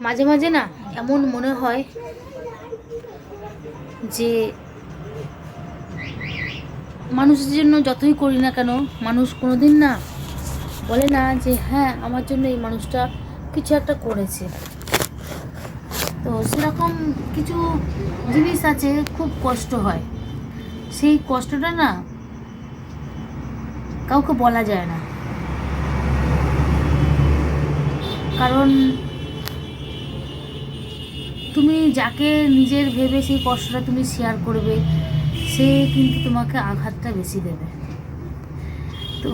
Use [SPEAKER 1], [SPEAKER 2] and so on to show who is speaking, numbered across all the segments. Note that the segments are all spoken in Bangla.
[SPEAKER 1] মাঝে মাঝে না এমন মনে হয় যে মানুষের জন্য যতই করি না কেন, মানুষ কোনোদিন না বলে না যে হ্যাঁ আমার জন্য এই মানুষটা কিছু একটা করেছে। তো সেরকম কিছু জিনিস আছে, খুব কষ্ট হয়। সেই কষ্টটা না কাউকে বলা যায় না। কারণ তুমি যাকে নিজের ভেবে সেই কষ্টটা তুমি শেয়ার করবে, সে কিন্তু তোমাকে আঘাতটা বেশি দেবে। তো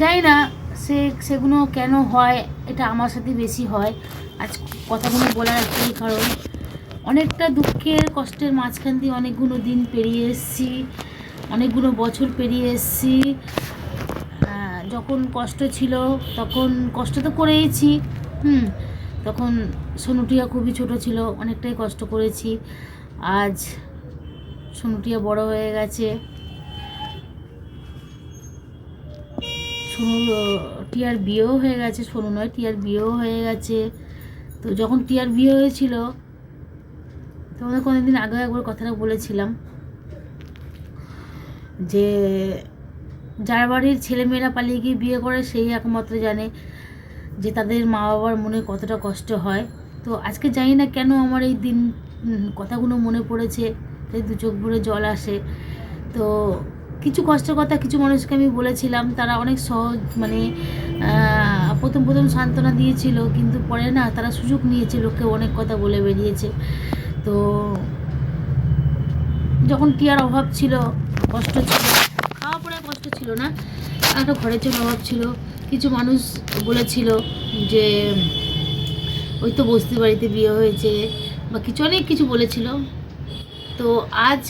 [SPEAKER 1] জানি না সে, সেগুলো কেন হয়, এটা আমার সাথে বেশি হয়। আজ কথাগুলো বলার একটাই কারণ। অনেকটা দুঃখের কষ্টের মাঝখান দিয়ে অনেকগুলো দিন পেরিয়ে এসেছি, অনেকগুলো বছর পেরিয়ে এসেছি। যখন কষ্ট ছিল, তখন কষ্ট তো করেইছি। হুম তখন সোনুটিয়া খুবই ছোট ছিল, অনেকটাই কষ্ট করেছি। আজ সোনুটিয়া বড় হয়ে গেছে। টিয়ার বিয়েও হয়ে গেছে সোনু নয় টিয়ার বিয়েও হয়ে গেছে। তো যখন টিয়ার বিয়ে হয়েছিল, তোমাদের কোনোদিন আগে একবার কথাটা বলেছিলাম যে, যার বাড়ির ছেলেমেয়েরা পালিয়ে গিয়ে বিয়ে করে, সেই একমাত্র জানে যে তাদের মা বাবার মনে কতটা কষ্ট হয়। তো আজকে জানি না কেন আমার এই দিন কথাগুলো মনে পড়েছে, তাই দু চোখ ভরে জল আসে। তো কিছু কষ্টের কথা কিছু মানুষকে আমি বলেছিলাম, তারা অনেক সহজ মানে প্রথম প্রথম সান্ত্বনা দিয়েছিল, কিন্তু পরে না তারা সুযোগ নিয়েছে লোককে অনেক কথা বলে বেরিয়েছে। তো যখন টিয়ার অভাব ছিল, কষ্ট ছিল, খাওয়া পড়ায় কষ্ট ছিল না, একটা ঘরের জন্য অভাব ছিল কিছু মানুষ বলেছিল যে, ওই তো বস্তি বাড়িতে বিয়ে হয়েছে, বা কিছু অনেক কিছু বলেছিল। তো আজ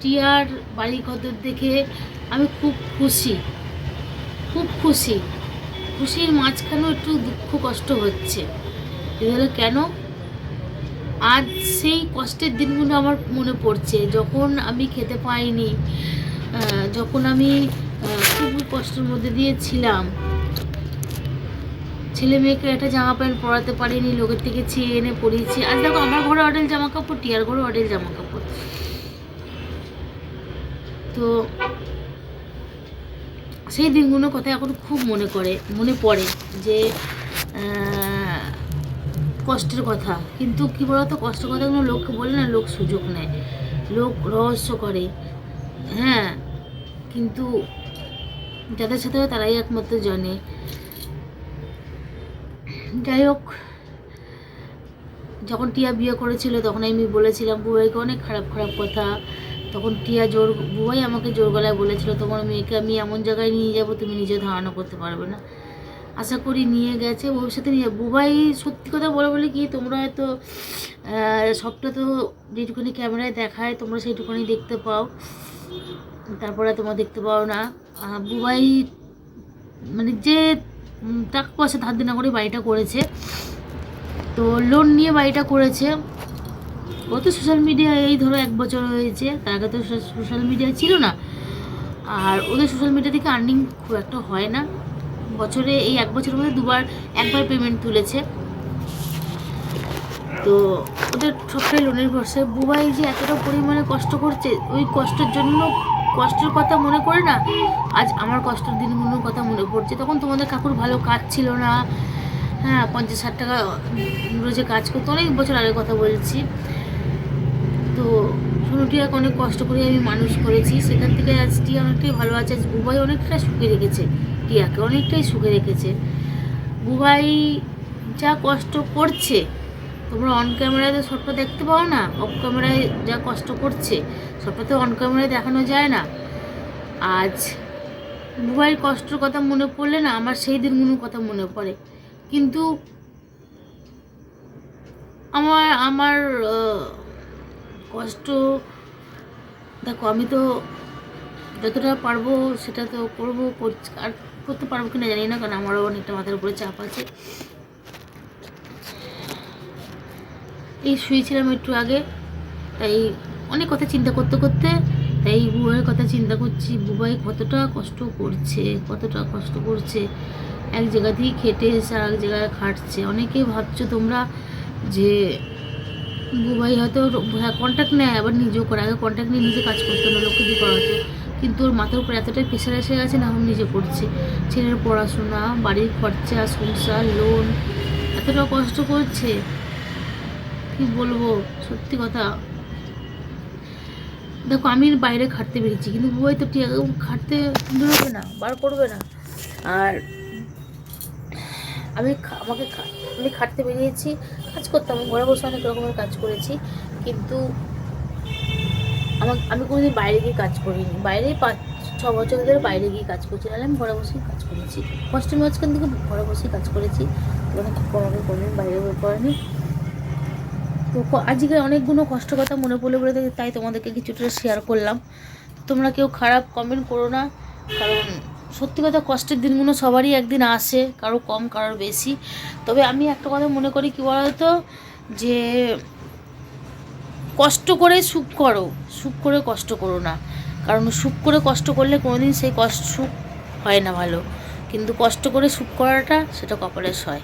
[SPEAKER 1] টিয়ার বাড়ি কদর দেখে আমি খুব খুশি খুব খুশি। খুশির মাঝখানেও একটু দুঃখ কষ্ট হচ্ছে। এগুলো কেন? আজ সেই কষ্টের দিনগুলো আমার মনে পড়ছে। যখন আমি খেতে পাইনি যখন আমি খুব কষ্টের মধ্যে দিয়ে ছিলাম ছেলে মেয়েকে একটা জামা প্যান্ট পরাতে পারিনি, লোকের থেকে চেয়ে এনে পরিয়েছি। আজ দেখো আমার ঘরে অডেল জামা কাপড় টিয়ার ঘরে অডেল জামা কাপড় তো সেই দিনগুলোর কথা এখন খুব মনে করে, মনে পড়ে যে কষ্টের কথা। কিন্তু কি বলতো, কষ্টের কথাগুলো লোককে বলে না লোক সুযোগ নেয়, লোক রহস্য করে। হ্যাঁ কিন্তু যাদের সাথে তারাই একমাত্র জানে। যাই হোক যখন টিয়া বিয়ে করেছিল, তখন আমি বলেছিলাম, বুবাইকে অনেক খারাপ খারাপ কথা। তখন টিয়া জোর, বুবাই আমাকে জোর গলায় বলেছিল, তোমার মেয়েকে আমি এমন জায়গায় নিয়ে যাব, তুমি নিজে ধারণা করতে পারবে না। আশা করি নিয়ে গেছে, ভবিষ্যতে নিয়ে, বুবাই সত্যি কথা বলে বলে কি, তোমরা হয়তো সবটা তো যেটুকুনি ক্যামেরায় দেখায়, তোমরা সেইটুকুনি দেখতে পাও। তারপরে তোমরা দেখতে পাও না। বুবাই মানে যে টাকা পয়সা ধার দেনা করে বাড়িটা করেছে। তো লোন নিয়ে বাড়িটা করেছে। ও তো সোশ্যাল মিডিয়া এই ধরো এক বছর হয়েছে, তার আগে তো সোশ্যাল মিডিয়া ছিল না। আর ওদের সোশ্যাল মিডিয়া থেকে আর্নিং খুব একটা হয় না। বছরে এই এক বছরের মধ্যে দুবার, একবার পেমেন্ট তুলেছে। তো ওদের সবটাই লোনের ভরসায় বুবাই যে এতটা পরিমাণে কষ্ট করছে, ওই কষ্টের জন্য কষ্টের কথা মনে করে না, আজ আমার কষ্টের দিনগুলোর কথা মনে পড়ছে। তখন তোমাদের কাকুর ভালো কাজ ছিল না। হ্যাঁ পঞ্চাশ ষাট টাকা রোজে কাজ করতো, অনেক বছর আগে কথা বলছি। তো সোনুটিয়াকে অনেক কষ্ট করে আমি মানুষ করেছি। সেখান থেকে আজ টিয়া অনেকটাই ভালো আছে। আজ বুবাই অনেকটা সুখে রেখেছে, টিয়াকে অনেকটাই সুখে রেখেছে। বুবাই যা কষ্ট করছে তোমরা অন ক্যামেরায় তো সবটা দেখতে পাও না? অফ ক্যামেরায় যা কষ্ট করছে সবটা তো অন ক্যামেরায় দেখানো যায় না। আজ বুবাইয়ের কষ্টের কথা মনে পড়লে না, আমার সেই দিনগুলোর কথা মনে পড়ে। কিন্তু আমার আমার কষ্ট, দেখো, আমি তো যতটা পারব সেটা তো করব আর করতে পারব কিনা জানি না, কারণ আমারও অনেকটা মাথার উপরে চাপ আছে। এই শুয়েছিলাম একটু আগে। তাই অনেক কথা চিন্তা করতে করতে, তাই বুবাইয়ের কথা চিন্তা করছি, বুবাই কতটা কষ্ট করছে, কতটা কষ্ট করছে। এক জায়গাতেই খেটে এসে আর এক জায়গায় খাটছে। অনেকেই ভাবছ তোমরা যে বুবাই হয়তো হ্যাঁ কন্ট্যাক্ট নেয়, আবার নিজেও করে। আগে কন্ট্যাক্ট নিয়ে নিজে কাজ করতো না লোককে দিয়ে করাতো কিন্তু ওর মাথার উপর এতটাই প্রেশার এসে গেছে না এখন নিজে করছে। ছেলের পড়াশোনা, বাড়ির খরচা, সংসার লোন এতটা কষ্ট করছে। কি বলব, সত্যি কথা। দেখো, আমি বাইরে খাটতে বেরিয়েছি কিন্তু বুবাই তো ঠিক খাটতে বেরোবে না, বার করবে না। আর আমি আমাকে আমি খাটতে বেরিয়েছি, কাজ করতাম, ঘরে বসে অনেক রকমের কাজ করেছি, কিন্তু আমার আমি কোনোদিন বাইরে গিয়ে কাজ করিনি। বাইরে পাঁচ, ছ বছর ধরে বাইরে গিয়ে কাজ করছি, নাহলে আমি ঘরে বসেই কাজ করেছি। কষ্টের মাঝখান থেকে ঘরে বসেই কাজ করেছি মানে আমাকে কোনোদিন বাইরে বের করেনি। তো আজকে অনেকগুলো কষ্ট কথা মনে পড়লে বলে দেখি তাই তোমাদেরকে কিছুটা শেয়ার করলাম। তোমরা কেউ খারাপ কমেন্ট করো না, কারণ সত্যি কথা কষ্টের দিনগুলো সবারই একদিন আসে, কারও কম, কারোর বেশি। তবে আমি একটা কথা মনে করি, কী বলতো? যে কষ্ট করে সুখ করো, সুখ করে কষ্ট করো না। কারণ সুখ করে কষ্ট করলে কোনোদিন সেই কষ্ট সুখ হয় না ভালো। কিন্তু কষ্ট করে সুখ করাটা সেটা কপালের হয়